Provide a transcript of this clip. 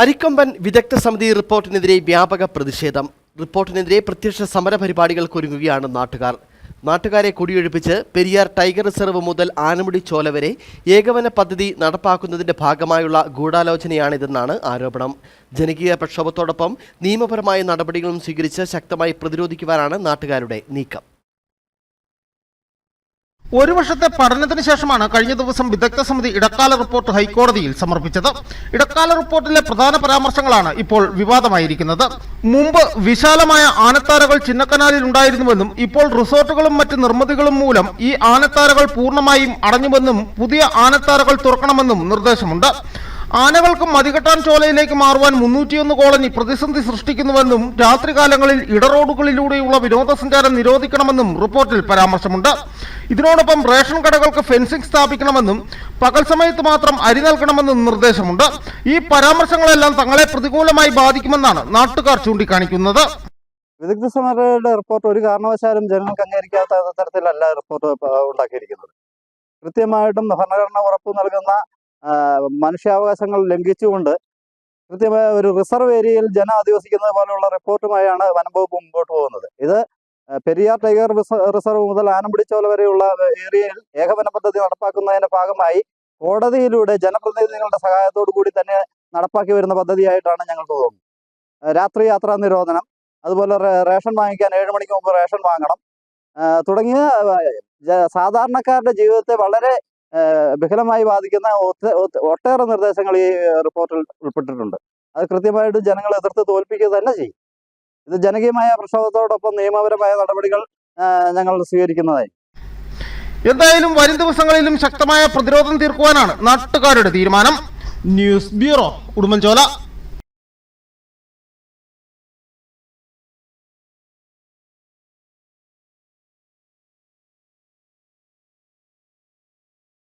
അരിക്കൊമ്പൻ വിദഗ്ധ സമിതി റിപ്പോർട്ടിനെതിരെ വ്യാപക പ്രതിഷേധം. റിപ്പോർട്ടിനെതിരെ പ്രത്യക്ഷ സമര പരിപാടികൾക്കൊരുങ്ങുകയാണ് നാട്ടുകാർ. നാട്ടുകാരെ കുടിയൊഴിപ്പിച്ച് പെരിയാർ ടൈഗർ റിസർവ് മുതൽ ആനമുടി ചോല വരെ ഏകവന പദ്ധതി നടപ്പാക്കുന്നതിന്റെ ഭാഗമായുള്ള ഗൂഢാലോചനയാണിതെന്നാണ് ആരോപണം. ജനകീയ പ്രക്ഷോഭത്തോടൊപ്പം നിയമപരമായ നടപടികളും സ്വീകരിച്ച് ശക്തമായി പ്രതിരോധിക്കുവാനാണ് നാട്ടുകാരുടെ നീക്കം. ഒരു വർഷത്തെ പഠനത്തിന് ശേഷമാണ് കഴിഞ്ഞ ദിവസം വിദഗ്ധ സമിതി ഇടക്കാല റിപ്പോർട്ട് ഹൈക്കോടതിയിൽ സമർപ്പിച്ചത്. ഇടക്കാല റിപ്പോർട്ടിലെ പ്രധാന പരാമർശങ്ങളാണ് ഇപ്പോൾ വിവാദമായിരിക്കുന്നത്. മുമ്പ് വിശാലമായ ആനത്താരകൾ ചിന്നക്കനാലിൽ ഉണ്ടായിരുന്നുവെന്നും ഇപ്പോൾ റിസോർട്ടുകളും മറ്റ് നിർമ്മിതികളും മൂലം ഈ ആനത്താരകൾ പൂർണമായും അടഞ്ഞുവെന്നും പുതിയ ആനത്താരകൾ തുറക്കണമെന്നും നിർദ്ദേശമുണ്ട്. ആനകൾക്കും മതികെട്ടാൻ ചോലയിലേക്ക് മാറുവാൻ മുന്നൂറ്റിയൊന്ന് കോളനി പ്രതിസന്ധി സൃഷ്ടിക്കുന്നുവെന്നും രാത്രികാലങ്ങളിൽ ഇടറോഡുകളിലൂടെയുള്ള വിനോദസഞ്ചാരം നിരോധിക്കണമെന്നും റിപ്പോർട്ടിൽ പരാമർശമുണ്ട്. ഇതിനോടൊപ്പം റേഷൻ കടകൾക്ക് ഫെൻസിംഗ് സ്ഥാപിക്കണമെന്നും പകൽ സമയത്ത് മാത്രം അരി നൽകണമെന്നും നിർദ്ദേശമുണ്ട്. ഈ പരാമർശങ്ങളെല്ലാം തങ്ങളെ പ്രതികൂലമായി ബാധിക്കുമെന്നാണ് നാട്ടുകാർ ചൂണ്ടിക്കാണിക്കുന്നത്. വിദഗ്ധ സമിതിയുടെ റിപ്പോർട്ട് ഒരു കാരണവശാലും ജനങ്ങൾക്ക് അംഗീകരിക്കാത്ത തരത്തിലല്ല റിപ്പോർട്ട് ഉണ്ടാക്കിയിരിക്കുന്നത്. കൃത്യമായിട്ടും ഭരണഘടന ഉറപ്പ് നൽകുന്ന മനുഷ്യാവകാശങ്ങൾ ലംഘിച്ചുകൊണ്ട് കൃത്യമായ ഒരു റിസർവ് ഏരിയയിൽ ജനം അധിവസിക്കുന്നത് പോലെയുള്ള റിപ്പോർട്ടുമായാണ് വനംവകുപ്പ് മുമ്പോട്ട് പോകുന്നത്. ഇത് പെരിയാർ ടൈഗർ റിസർവ് മുതൽ ആനമ്പിടിച്ചോല വരെയുള്ള ഏരിയയിൽ ഏകവന പദ്ധതി നടപ്പാക്കുന്നതിന്റെ ഭാഗമായി കോടതിയിലൂടെ ജനപ്രതിനിധികളുടെ സഹായത്തോടു കൂടി തന്നെ നടപ്പാക്കി വരുന്ന പദ്ധതിയായിട്ടാണ് ഞങ്ങൾക്ക് തോന്നുന്നത്. രാത്രി യാത്രാ നിരോധനം അതുപോലെ റേഷൻ വാങ്ങിക്കാൻ ഏഴ് മണിക്ക് മുമ്പ് റേഷൻ വാങ്ങണം തുടങ്ങിയ സാധാരണക്കാരുടെ ജീവിതത്തെ വളരെ ബഹലമായി ബാധിക്കുന്ന ഒട്ടേറെ നിർദ്ദേശങ്ങൾ ഈ റിപ്പോർട്ടിൽ ഉൾപ്പെട്ടിട്ടുണ്ട്. അത് കൃത്യമായിട്ട് ജനങ്ങൾ എതിർത്ത് തോൽപ്പിക്കുക തന്നെ ചെയ്യും. ഇത് ജനകീയമായ പ്രക്ഷോഭത്തോടൊപ്പം നിയമപരമായ നടപടികൾ ഞങ്ങൾ സ്വീകരിക്കുന്നതായി. എന്തായാലും വരും ദിവസങ്ങളിലും ശക്തമായ പ്രതിരോധം തീർക്കുവാനാണ് നാട്ടുകാരുടെ തീരുമാനം. News bureau Udumbanchola.